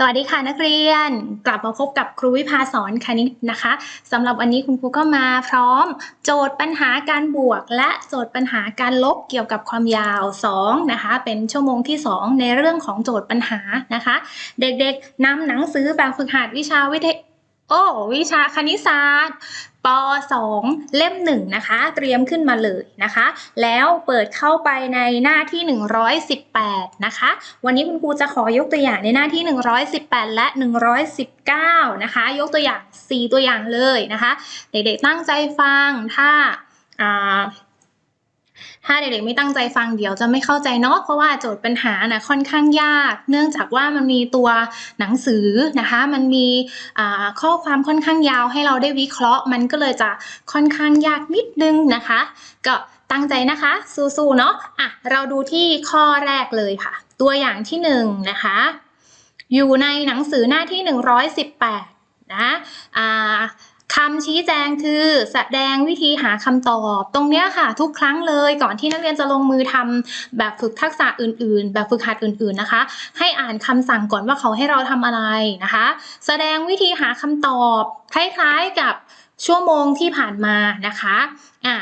สวัสดีค่ะนักเรียน กลับมาพบกับครูวิภาสอนคณิตนะคะสำหรับวันนี้คุณครูก็มาพร้อม โจทย์ปัญหาการบวก และโจทย์ปัญหาการลบเกี่ยวกับความยาว2นะคะเป็นชั่วโมงที่ 2 ในเรื่องของโจทย์ปัญหานะคะ เด็กๆนำหนังสือแบบฝึกหัดวิชาวิทยโอ้วิชาคณิตศาสตร์ ป .2 เล่มหนึ่งนะคะ เตรียมขึ้นมาเลยนะคะ แล้วเปิดเข้าไปในหน้าที่ 118 นะคะ วันนี้คุณครูจะขอยกตัวอย่างในหน้าที่ 118 และ 119 นะคะ ยกตัวอย่าง 4 ตัวอย่างเลยนะคะ เด็กๆตั้งใจฟังถ้า ถ้าเด็กๆไม่ตั้งใจฟังเดี๋ยวจะไม่เข้าใจเนาะเพราะว่าโจทย์ปัญหานะค่อนข้างยาก เนื่องจากว่ามันมีตัวหนังสือนะคะ มันมีข้อความค่อนข้างยาวให้เราได้วิเคราะห์ มันก็เลยจะค่อนข้างยากนิดนึงนะคะ ก็ตั้งใจนะคะสู้ๆเนาะอะเราดูที่ข้อแรกเลยค่ะ ตัวอย่างที่หนึ่งนะคะอยู่ในหนังสือหน้าที่ 118นะอ่า คำชี้แจงคือแสดงวิธีหาคำตอบ ตรงเนี้ยค่ะ ทุกครั้งเลยก่อนที่นักเรียนจะลงมือทำแบบฝึกทักษะอื่น ๆ แบบฝึกหัดอื่น ๆนะคะ ให้อ่านคำสั่งก่อนว่าเขาให้เราทำอะไรนะคะ แสดงวิธีหาคำตอบคล้ายๆกับชั่วโมงที่ผ่านมานะคะอะ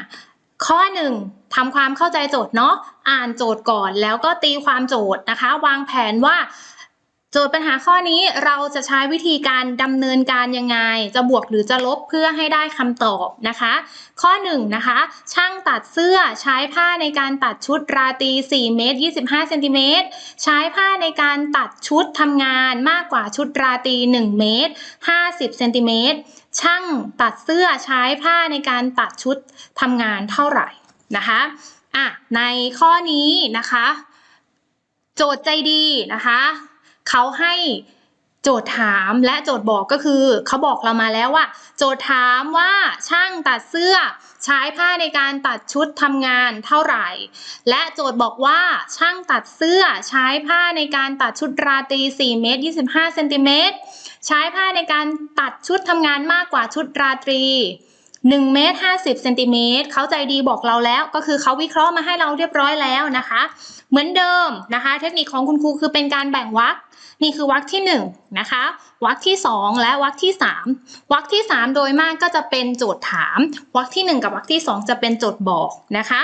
ข้อหนึ่งทำความเข้าใจโจทย์เนาะอ่านโจทย์ก่อนแล้วก็ตีความโจทย์นะคะ วางแผนว่า จทย์ปัญหาข้อนี้เราจะใช้วิธีการดำเนินการยังไง จะบวกหรือจะลบเพื่อให้ได้คำตอบนะคะ ข้อ1นะคะ ช่างตัดเสื้อใช้ผ้าในการตัดชุดราตรี4เมตร25เซนติเมตรใช้ผ้าในการตัดชุดทำงานมากกว่าชุดราตรี1เมตร50เซนติเมตรช่างตัดเสื้อใช้ผ้าในการตัดชุดทำงานเท่าไหร่นะคะอะในข้อนี้นะคะ โจทย์ใจดีนะคะ เขาให้โจทย์ถามและโจทย์บอกก็คือเขาบอกเรามาแล้วว่า โจทย์ถามว่าช่างตัดเสื้อใช้ผ้าในการตัดชุดทำงานเท่าไหร่ และโจทย์บอกว่าช่างตัดเสื้อใช้ผ้าในการตัดชุดราตรี4เมตร25เซนติเมตรใช้ผ้าในการตัดชุดทำงานมากกว่าชุดราตรี1เมตร50เซนติเมตรเขาใจดีบอกเราแล้ว ก็คือเขาวิเคราะห์มาให้เราเรียบร้อยแล้วนะคะ เหมือนเดิมนะคะ เทคนิคของคุณครูคือเป็นการแบ่งวรรค นี่คือวรรคที่1นะคะวรรคที่ 2 และวรรคที่ 3วรรคที่ 3 โดยมากก็จะเป็นโจทย์ถามวรรคที่ 1 กับวรรคที่ 2 จะเป็นโจทย์บอกนะคะ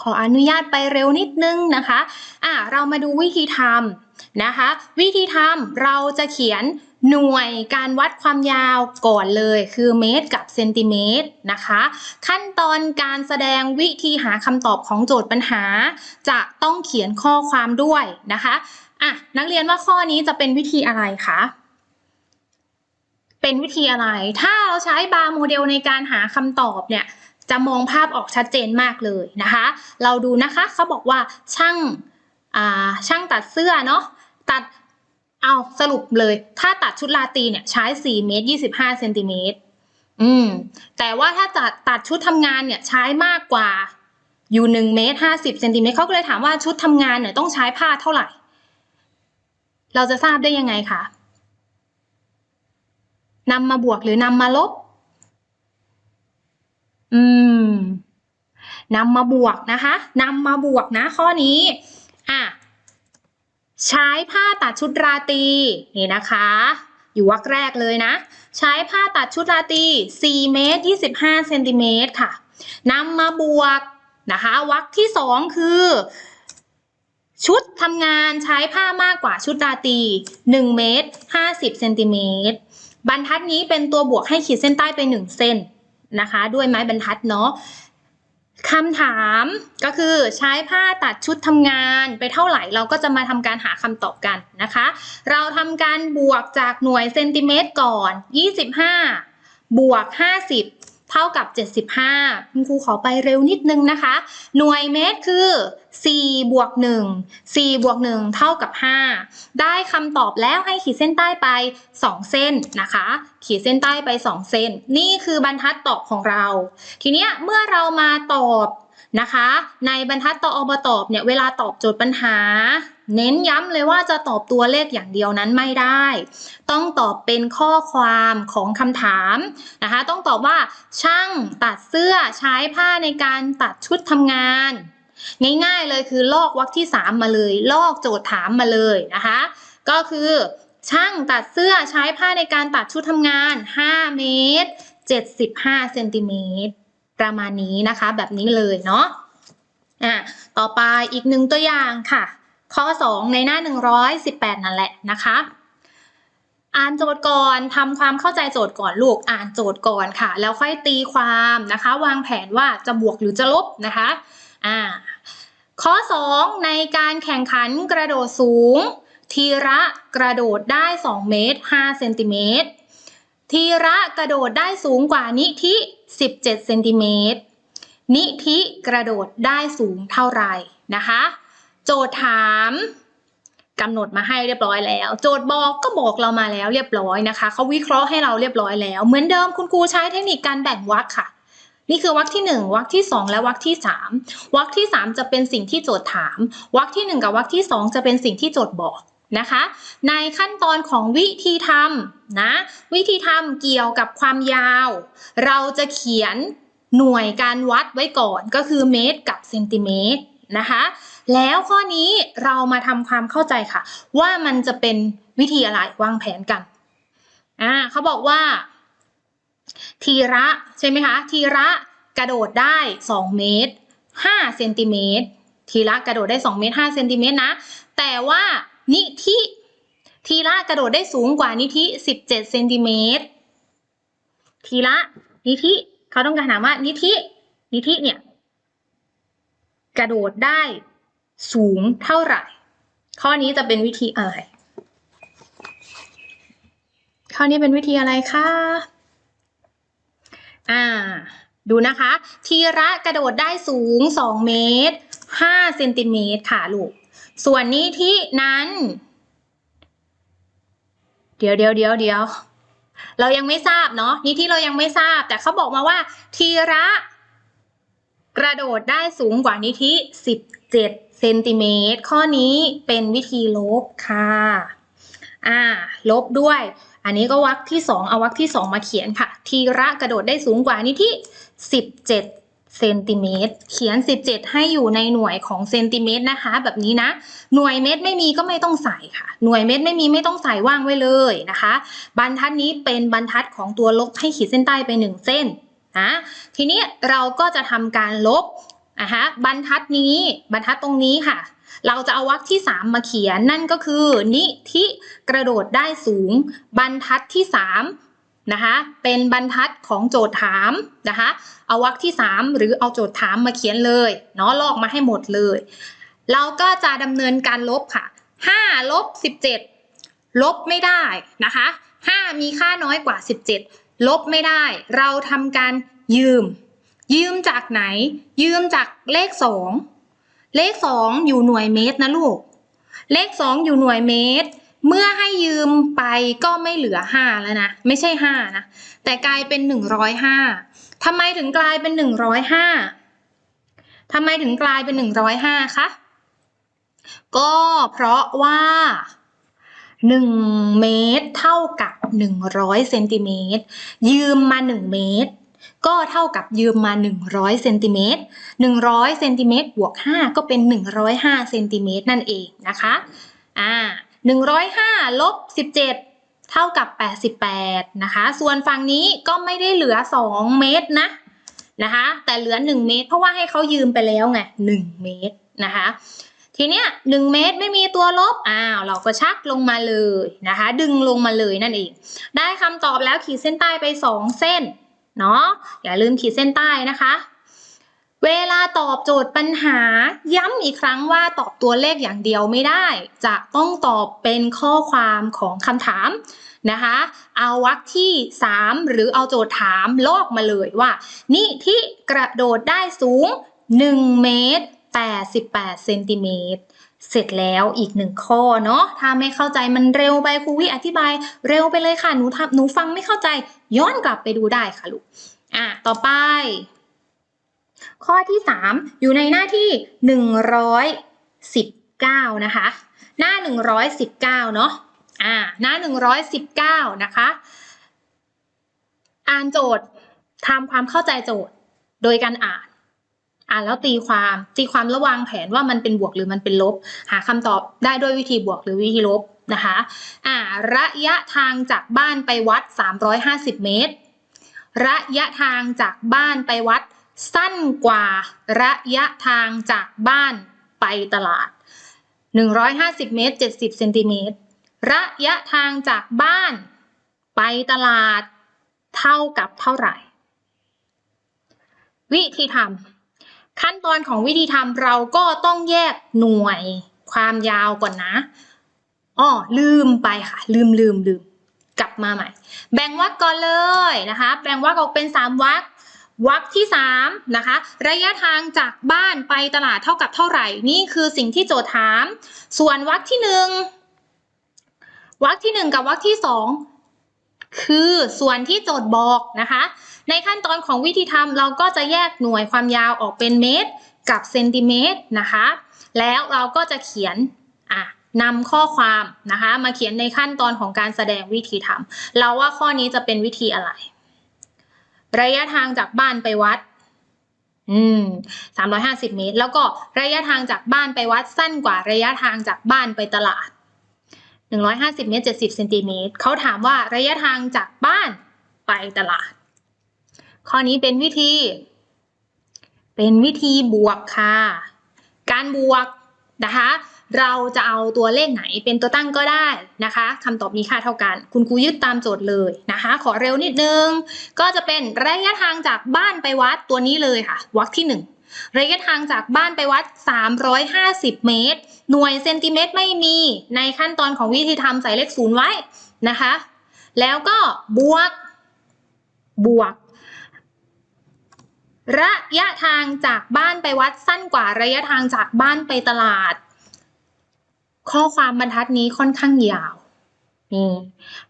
ขออนุญาตไปเร็วนิดนึงนะคะ อะเรามาดูวิธีทำนะคะ วิธีทำเราจะเขียนหน่วยการวัดความยาวก่อนเลย คือเมตรกับเซนติเมตรนะคะ ขั้นตอนการแสดงวิธีหาคำตอบของโจทย์ปัญหา จะต้องเขียนข้อความด้วยนะคะ อะนักเรียนว่าข้อนี้จะเป็นวิธีอะไรคะเป็นวิธีอะไร ถ้าเราใช้บาร์โมเดลในการหาคำตอบเนี่ย จะมองภาพออกชัดเจนมากเลยนะคะ เราดูนะคะเขาบอกว่าช่างาช่างตัดเสื้อเนาะ ตัด เอาสรุปเลย ถ้าตัดชุดลาตีเนี่ยใช้ 4 เมตร 25เซนติเมตร อืม แต่ว่าถ้าตัดตัดชุดทำงานเนี่ยใช้มากกว่าอยู่ 1 เมตร 50เซนติเมตรเขาก็เลยถามว่าชุดทำงานเนี่ยต้องใช้ผ้าเท่าไหร่ เราจะทราบได้ยังไงคะนำมาบวกหรือนำมาลบ อืมนำมาบวกนะคะนำมาบวกนะ ข้อนี้ อะ ใช้ผ้าตัดชุดราตรีนี่นะคะ อยู่วรรคแรกเลยนะ ใช้ผ้าตัดชุดราตรี4เมตร25เซนติเมตรค่ะนำมาบวกนะคะวรรคที่ 2 คือ ชุดทำงานใช้ผ้ามากกว่าชุดราตรี1เมตร50เซนติเมตรบรรทัดนี้เป็นตัวบวกให้ขีดเส้นใต้ไป 1 เส้นนะคะ ด้วยไม้บรรทัดเนาะคำถามก็คือใช้ผ้าตัดชุดทำงานไปเท่าไหร่เราก็จะมาทำการหาคำตอบกันนะคะ เราทำการบวกจากหน่วยเซนติเมตรก่อน 25 บวก 50 เท่ากับ 75 คุณครูขอไปเร็วนิดนึงนะคะ หน่วยเมตรคือ4บวก1 4บวก1เท่ากับ 5 ได้คำตอบแล้วให้ขีดเส้นใต้ไป 2 เส้นนะคะ ขีดเส้นใต้ไป 2 เส้น นี่คือบรรทัดตอบของเรา ทีเนี้ยเมื่อเรามาตอบนะคะ ในบรรทัดตออบตอบเนี่ยเวลาตอบโจทย์ปัญหา เน้นย้ำเลยว่าจะตอบตัวเลขอย่างเดียวนั้นไม่ได้ ต้องตอบเป็นข้อความของคำถามนะคะ ต้องตอบว่าช่างตัดเสื้อใช้ผ้าในการตัดชุดทำงาน ง่ายๆเลยคือลอกวรรคที่ 3 มาเลย ลอกโจทย์ถามมาเลยนะคะ ก็คือช่างตัดเสื้อใช้ผ้าในการตัดชุดทำงาน 5 เมตร 75 เซนติเมตร ประมาณนี้นะคะ แบบนี้เลยเนาะอะต่อไปอีกหนึ่งตัวอย่างค่ะ ข้อ 2 ในหน้า 118 นั่นแหละนะคะ อ่านโจทย์ก่อนทำความเข้าใจโจทย์ก่อนลูกอ่านโจทย์ก่อนค่ะ แล้วค่อยตีความนะคะ วางแผนว่าจะบวกหรือจะลบนะคะอ่าข้อ 2 ในการแข่งขันกระโดดสูง ทีระกระโดดได้ 2 เมตร5เซนติเมตรทีระกระโดดได้สูงกว่านิธิ 17เซนติเมตรนิธิกระโดดได้สูงเท่าไหร่นะคะ โจทย์ถามกำหนดมาให้เรียบร้อยแล้ว โจทย์บอกก็บอกเรามาแล้วเรียบร้อยนะคะเขาวิเคราะห์ให้เราเรียบร้อยแล้ว เหมือนเดิมคุณครูใช้เทคนิคการแบ่งวรรคค่ะ นี่คือวรรคที่ 1วรรคที่ 2 และวรรคที่ 3วรรคที่ 3 จะเป็นสิ่งที่โจทย์ถามวรรคที่ 1 กับวรรคที่ 2 จะเป็นสิ่งที่โจทย์บอกนะคะ ในขั้นตอนของวิธีทำนะ วิธีทำเกี่ยวกับความยาว เราจะเขียนหน่วยการวัดไว้ก่อนก็คือเมตรกับเซนติเมตรนะคะ แล้วข้อนี้เรามาทำความเข้าใจค่ะ ว่ามันจะเป็นวิธีอะไรวางแผนกันอ่าเขาบอกว่า ทีระใช่ไหมคะ ทีระกระโดดได้ 2 เมตร5เซนติเมตรทีระกระโดดได้ 2 เมตร5เซนติเมตรนะ แต่ว่านิธิทีระกระโดดได้สูงกว่านิธิ17เซนติเมตรทีละนิธิเขาต้องการถามว่านิธินิธิเนี่ย กระโดดได้ สูงเท่าไหร่ ข้อนี้จะเป็นวิธีอะไร ข้อนี้เป็นวิธีอะไรคะอ่า ดูนะคะ ทีระกระโดดได้สูง 2 เมตร5เซนติเมตรค่ะลูก ส่วนนี้ที่นั้น เดี๋ยวเดี๋ยวเดี๋ยวเดี๋ยวเรายังไม่ทราบเนาะนี่ที่เรายังไม่ทราบ แต่เขาบอกมาว่า ทีระ กระโดดได้สูงกว่านิธิ 7เซนติเมตรข้อนี้เป็นวิธีลบค่ะ อ่า ลบด้วย อันนี้ก็วรรคที่ 2 เอาวรรคที่ 2 มาเขียนค่ะ ทีระกระโดดได้สูงกว่านิธิ17เซนติเมตรเขียน 17 ให้อยู่ในหน่วยของเซนติเมตรนะคะ แบบนี้นะ หน่วยเมตรไม่มีก็ไม่ต้องใส่ค่ะ หน่วยเมตรไม่มีไม่ต้องใส่ว่างไว้เลยนะคะ บรรทัดนี้เป็นบรรทัดของตัวลบให้ขีดเส้นใต้ไป 1 เส้นนะทีนี้เราก็จะทำการลบะคะบรรทัดนี้บรรทัดตรงนี้ค่ะ เราจะเอาวรรคที่ 3 มาเขียนนั่นก็คือ นิธิกระโดดได้สูง บรรทัดที่ 3 นะคะ เป็นบรรทัดของโจทย์ถามนะคะเอาวรรคที่ 3 หรือเอาโจทย์ถามมาเขียนเลยเนาะลอกมาให้หมดเลย เราก็จะดำเนินการลบค่ะ5ลบ17 ลบไม่ได้นะคะ5มีค่าน้อยกว่า 17 ลบไม่ได้ เราทำการยืม ยืมจากไหน ยืมจากเลข2เลข2องอยู่หน่วยเมตรนะลูก เลข2อยู่หน่วยเมตร เมื่อให้ยืมไปก็ไม่เหลือ5แล้วนะ ไม่ใช่5นะ แต่กลายเป็น105ทำไมถึงกลายเป็น105ทำไมถึงกลายเป็น105คะ ก็เพราะว่า1เมตรเท่ากับ100เซนติเมตรยืมมา1เมตร ก็เท่ากับยืมมา 100เซนติเมตร100เซนติเมตรบวก 5 ก็เป็น 105เซนติเมตรนั่นเองนะคะอ่า105ลบ17 เท่ากับ 88นะคะ ส่วนฝั่งนี้ก็ไม่ได้เหลือ 2 เมตรนะนะคะ แต่เหลือ 1 เมตร เพราะว่าให้เขายืมไปแล้วไง 1 เมตรนะคะทีเนี้ย1เมตรไม่มีตัวลบ อ้าว เราก็ชักลงมาเลยนะคะ ดึงลงมาเลยนั่นเอง ได้คำตอบแล้วขีดเส้นใต้ไป 2 เส้น เนาะอย่าลืมขีดเส้นใต้นะคะ เวลาตอบโจทย์ปัญหา ย้ำอีกครั้งว่าตอบตัวเลขอย่างเดียวไม่ได้ จะต้องตอบเป็นข้อความของคำถามนะคะ เอาวรรคที่ 3 หรือเอาโจทย์ถามลอกมาเลยว่านิที่กระโดดได้สูง 1 เมตร88เซนติเมตร เสร็จแล้วอีกหนึ่งข้อเนาะถ้าไม่เข้าใจมันเร็วไปครูวิอธิบาย เร็วไปเลยค่ะหนูทำหนูฟังไม่เข้าใจย้อนกลับไปดูได้ค่ะลูกอะต่อไป ข้อที่ 3 อยู่ในหน้าที่ 119 นะคะ หน้า 119 เนาะอ่าหน้า 119 นะคะ อ่านโจทย์ทำความเข้าใจโจทย์โดยการอ่าน อ่านแล้วตีความตีความระวางแผนว่ามันเป็นบวกหรือมันเป็นลบ หาคำตอบได้ด้วยวิธีบวกหรือวิธีลบนะคะอ่าระยะทางจากบ้านไปวัด 350 เมตร ระยะทางจากบ้านไปวัดสั้นกว่าระยะทางจากบ้านไปตลาด 150 เมตร 70 เซนติเมตร ระยะทางจากบ้านไปตลาดเท่ากับเท่าไหร่ วิธีทำ ขั้นตอนของวิธีทำเราก็ต้องแยกหน่วยความยาวก่อนนะอ้อลืมไปค่ะ ลืมลืมลืมกลับมาใหม่ แบ่งวรรคก่อนเลยนะคะ แบ่งวรรคออกเป็น 3วรรควรรคที่3นะคะ ระยะทางจากบ้านไปตลาดเท่ากับเท่าไหร่ นี่คือสิ่งที่โจทย์ถาม ส่วนวรรคที่ 1วรรคที่ 1 กับวรรคที่ 2 คือส่วนที่โจทย์บอกนะคะ ในขั้นตอนของวิธีทำเราก็จะแยกหน่วยความยาวออกเป็นเมตร กับเซนติเมตรนะคะ แล้วเราก็จะเขียนอะนำข้อความนะคะ มาเขียนในขั้นตอนของการแสดงวิธีทำเราว่าข้อนี้จะเป็นวิธีอะไร ระยะทางจากบ้านไปวัดอืมสามเมตร แล้วก็ระยะทางจากบ้านไปวัดสั้นกว่าระยะทางจากบ้านไปตลาด หนึ่งร้อยห้าสิบเมตรเจ็ดสิบเซนติเมตรเขาถามว่าระยะทางจากบ้านไปตลาด ข้อนี้เป็นวิธี เป็นวิธีบวกค่ะ การบวกนะคะ เราจะเอาตัวเลขไหนเป็นตัวตั้งก็ได้นะคะคำตอบมีค่าเท่ากัน คุณครูยึดตามโจทย์เลยนะคะ ขอเร็วนิดนึง ก็จะเป็นระยะทางจากบ้านไปวัดตัวนี้เลยค่ะวรรคที่ 1 ระยะทางจากบ้านไปวัด 350 เมตร หน่วยเซนติเมตรไม่มีในขั้นตอนของวิธีทำใส่เลขศูนย์ไว้นะคะ แล้วก็บวก บวก ระยะทางจากบ้านไปวัดสั้นกว่าระยะทางจากบ้านไปตลาด ข้อความบรรทัดนี้ค่อนข้างยาวนี่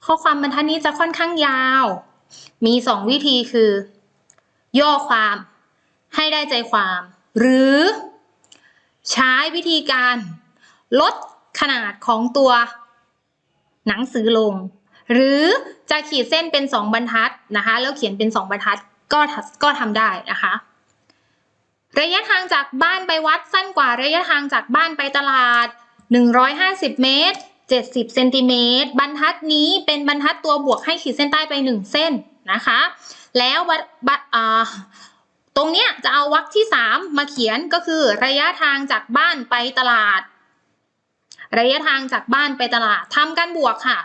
ข้อความบรรทัดนี้จะค่อนข้างยาว มีสองวิธีคือย่อความ ให้ได้ใจความ หรือใช้วิธีการลดขนาดของตัวหนังสือลง หรือจะขีดเส้นเป็นสองบรรทัดนะคะ แล้วเขียนเป็นสองบรรทัดก็ก็ทำได้นะคะ ระยะทางจากบ้านไปวัดสั้นกว่าระยะทางจากบ้านไปตลาด 150 เมตร 70 เซนติเมตร บรรทัดนี้เป็นบรรทัดตัวบวกให้ขีดเส้นใต้ไป 1 เส้นนะคะ แล้วบัดบัดอ่า ตรงเนี้ยจะเอาวรรคที่ 3 มาเขียนก็คือระยะทางจากบ้านไปตลาด ระยะทางจากบ้านไปตลาดทำการบวกค่ะ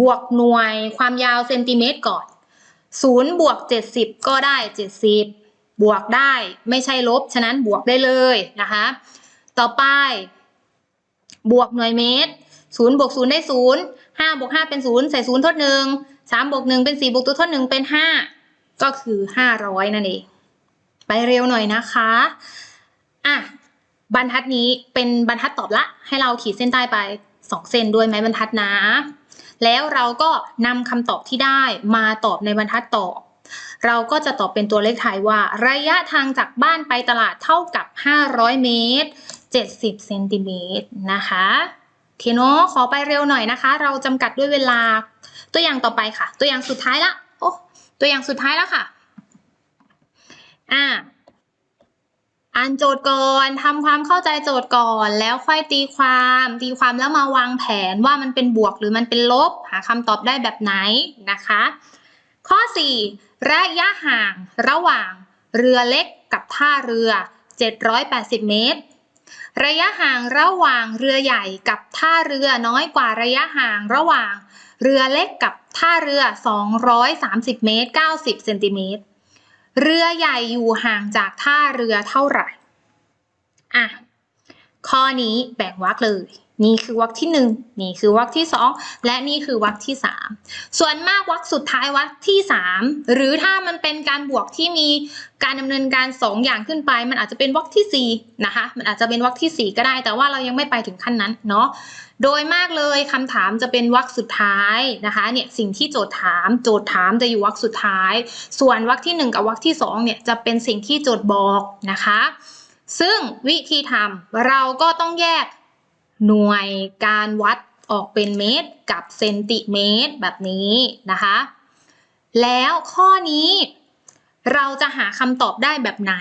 บวกหน่วยความยาวเซนติเมตรก่อน0บวก70 ก็ได้ 70 บวกได้ไม่ใช่ลบ ฉะนั้นบวกได้เลยนะคะ ต่อไป บวกหน่วยเมตร0บวก0ได้ 0 5บวก5เป็น 0 ใส่ 0 ทด 1 3บวก1เป็น 4 บวกตัวทด 1 เป็น 5 ก็คือ 500 นั่นเอง ไปเร็วหน่อยนะคะอะบรรทัดนี้เป็นบรรทัดตอบละ ให้เราขีดเส้นใต้ไป 2 เส้นด้วยไหมบรรทัดนะ แล้วเราก็นำคำตอบที่ได้มาตอบในบรรทัดตอบเราก็จะตอบเป็นตัวเลขไทยว่า ระยะทางจากบ้านไปตลาดเท่ากับ 500 เมตร 70 เซนติเมตรนะคะเทโนขอไปเร็วหน่อยนะคะ เราจำกัดด้วยเวลา ตัวอย่างต่อไปค่ะ ตัวอย่างสุดท้ายละโอ้ตัวอย่างสุดท้ายแล้วค่ะ อ่าอ่านโจทย์ก่อนทำความเข้าใจโจทย์ก่อน แล้วค่อยตีความ ตีความแล้วมาวางแผนว่ามันเป็นบวกหรือมันเป็นลบ หาคำตอบได้แบบไหนนะคะ ข้อ 4 ระยะห่างระหว่างเรือเล็กกับท่าเรือ 780 เมตร ระยะห่างระหว่างเรือใหญ่กับท่าเรือน้อยกว่าระยะห่างระหว่าง เรือเล็กกับท่าเรือ 230 เมตร 90 เซนติเมตร เรือใหญ่อยู่ห่างจากท่าเรือเท่าไหร่ อะ ข้อนี้แบ่งวรรคเลย นี่คือวรรคที่หนึ่งนี่คือวรรคที่สองและนี่คือวรรคที่สามส่วนมากวรรคสุดท้ายวรรคที่สามหรือถ้ามันเป็นการบวกที่มีการดำเนินการสองอย่างขึ้นไป มันอาจจะเป็นวรรคที่สี่นะคะมันอาจจะเป็นวรรคที่สี่ก็ได้ แต่ว่าเรายังไม่ไปถึงขั้นนั้นเนาะโดยมากเลยคำถามจะเป็นวรรคสุดท้ายนะคะเนี่ยสิ่งที่โจทย์ถามโจทย์ถามจะอยู่วรรคสุดท้าย ส่วนวรรคที่หนึ่งกับวรรคที่สองเนี่ยจะเป็นสิ่งที่โจทย์บอกนะคะ ซึ่งวิธีทำเราก็ต้องแยก หน่วยการวัดออกเป็นเมตรกับเซนติเมตรแบบนี้นะคะ แล้วข้อนี้เราจะหาคำตอบได้แบบไหน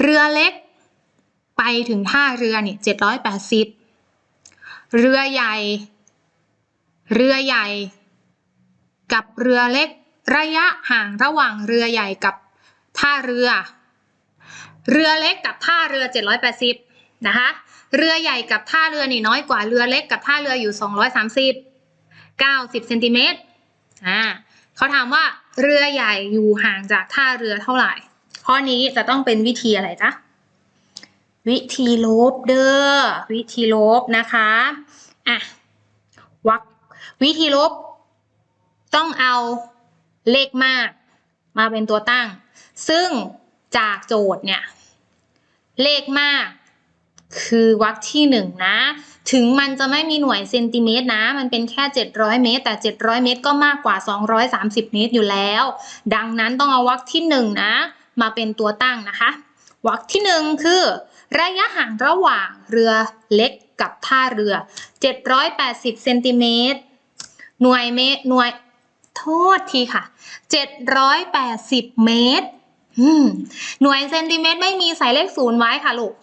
เรือเล็กไปถึงท่าเรือเนี่ย780 เรือใหญ่ เรือใหญ่ กับเรือเล็กระยะห่างระหว่างเรือใหญ่กับท่าเรือ เรือเล็กกับท่าเรือ 780 นะคะ เรือใหญ่กับท่าเรือนี่น้อยกว่าเรือเล็กกับท่าเรืออยู่ 230 90เซนติเมตรอ่าเขาถามว่าเรือใหญ่อยู่ห่างจากท่าเรือเท่าไหร่ ข้อนี้จะต้องเป็นวิธีอะไรจ๊ะ วิธีลบเด้อ วิธีลบนะคะอะวักวิธีลบ ต้องเอาเลขมากมาเป็นตัวตั้ง ซึ่งจากโจทย์เนี่ย เลขมาก คือวรรคที่หนึ่งนะ ถึงมันจะไม่มีหน่วยเซนติเมตรนะ มันเป็นแค่ 700 เมตร แต่ 700 เมตรก็มากกว่า 230 เมตรอยู่แล้ว ดังนั้นต้องเอาวรรคที่หนึ่งนะ มาเป็นตัวตั้งนะคะวรรคที่หนึ่งคือ ระยะห่างระหว่างเรือเล็กกับท่าเรือ 780 เซนติเมตร หน่วยเมตร หน่วย โทษทีค่ะ 780 เมตรหน่วยเซนติเมตรไม่มีใส่เลขศูนย์ไว้ค่ะลูก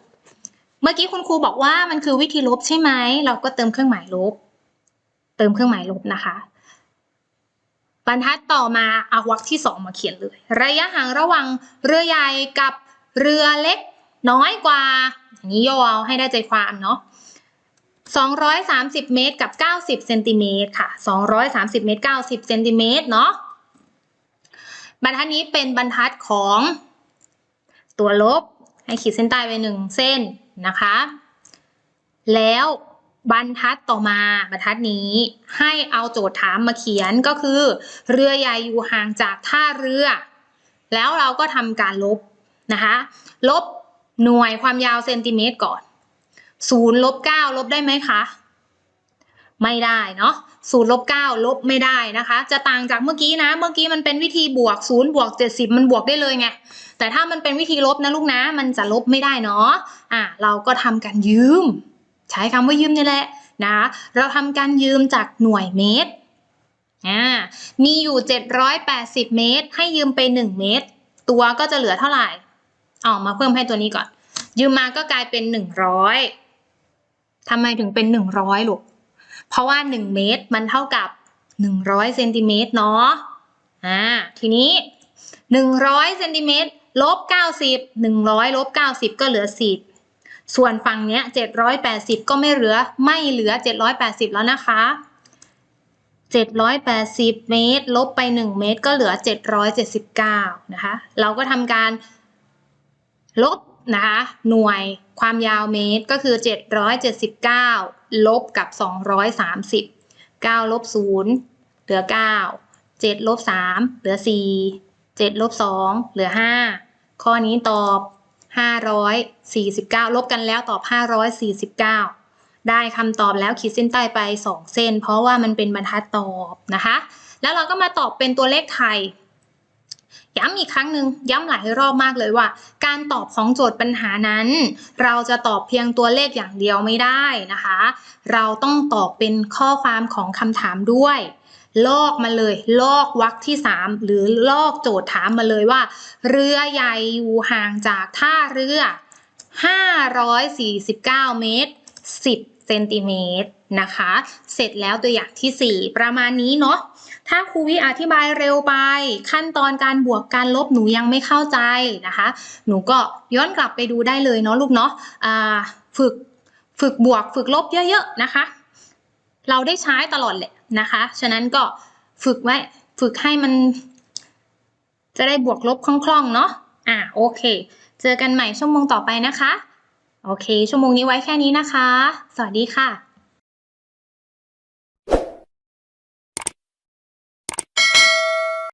มื่อกี้คุณครูบอกว่ามันคือวิธีลบใช่ไหม เราก็เติมเครื่องหมายลบ เติมเครื่องหมายลบนะคะ บรรทัดต่อมาเอาวรรคที่สองมาเขียนเลย ระยะห่างระหว่างเรือใหญ่กับเรือเล็กน้อยกว่า อย่างนี้โยเอาให้ได้ใจความเนาะ230 เมตรกับ 90 เซนติเมตรค่ะ 230 เมตร 90 เซนติเมตรเนาะ บรรทัดนี้เป็นบรรทัดของตัวลบ ให้ขีดเส้นใต้ไว้หนึ่งเส้น นะคะ แล้วบรรทัดต่อมาบรรทัดนี้ให้เอาโจทย์ถามมาเขียนก็คือ เรือใหญ่อยู่ห่างจากท่าเรือ แล้วเราก็ทำการลบนะคะ ลบหน่วยความยาวเซนติเมตรก่อนศูนย์ลบเก้าลบได้ไหมคะ ไม่ได้เนาะศูนย์ลบเก้าลบไม่ได้นะคะ จะต่างจากเมื่อกี้นะ เมื่อกี้มันเป็นวิธีบวกศูนย์บวกเจ็ดสิบมันบวกได้เลยไง แต่ถ้ามันเป็นวิธีลบนะลูกนะ มันจะลบไม่ได้เนาะ อะเราก็ทำการยืม ใช้คำว่ายืมนี่แหละนะ เราทำการยืมจากหน่วยเมตร อ่า มีอยู่ 780 เมตร ให้ยืมไป 1 เมตร ตัวก็จะเหลือเท่าไหร่เอามาเพิ่มให้ตัวนี้ก่อน ยืมมาก็กลายเป็น 100ทำไมถึงเป็น 100ลูก เพราะว่า 1 เมตรมันเท่ากับ 100เซนติเมตรเนาะอ่าทีนี้ 100เซนติเมตรลบ90 100ลบ90 ก็เหลือ 10 ส่วนฝั่งเนี้ย780 ก็ไม่เหลือไม่เหลือ 780 แล้วนะคะ 780 เมตร ลบไป 1 เมตรก็เหลือ 779 นะคะ เราก็ทำการลบ นะคะหน่วยความยาวเมตรก็คือ 779 ลบกับ 230 9ลบ0เหลือ 9 7ลบ3เหลือ 4 7ลบ2เหลือ 5 ข้อนี้ตอบ 549 ลบกันแล้วตอบ 549 ได้คำตอบแล้วขีดเส้นใต้ไป 2 เส้น เพราะว่ามันเป็นบรรทัดตอบนะคะ แล้วเราก็มาตอบเป็นตัวเลขไทย ย้ำอีกครั้งหนึ่งย้ำหลายรอบมากเลยว่า การตอบของโจทย์ปัญหานั้น เราจะตอบเพียงตัวเลขอย่างเดียวไม่ได้นะคะ เราต้องตอบเป็นข้อความของคำถามด้วย ลอกมาเลย ลอกวรรคที่ 3 หรือลอกโจทย์ถามมาเลยว่า เรือใหญ่อยู่ห่างจากท่าเรือ 549 เมตร 10 เซนติเมตรนะคะ เสร็จแล้วตัวอย่างทีสี่ 4 ประมาณนี้เนาะ ถ้าครูวิอธิบายเร็วไป ขั้นตอนการบวกการลบหนูยังไม่เข้าใจนะคะ หนูก็ย้อนกลับไปดูได้เลยเนาะลูกเนาะฝึกฝึกบวกฝึกลบเยอะๆนะคะ เราได้ใช้ตลอดแหละนะคะ ฉะนั้นก็ฝึกไว้ฝึกให้มัน จะได้บวกลบคล่องๆเนาะ อ่าโอเค เจอกันใหม่ชั่วโมงต่อไปนะคะ โอเค ชั่วโมงนี้ไว้แค่นี้นะคะ สวัสดีค่ะ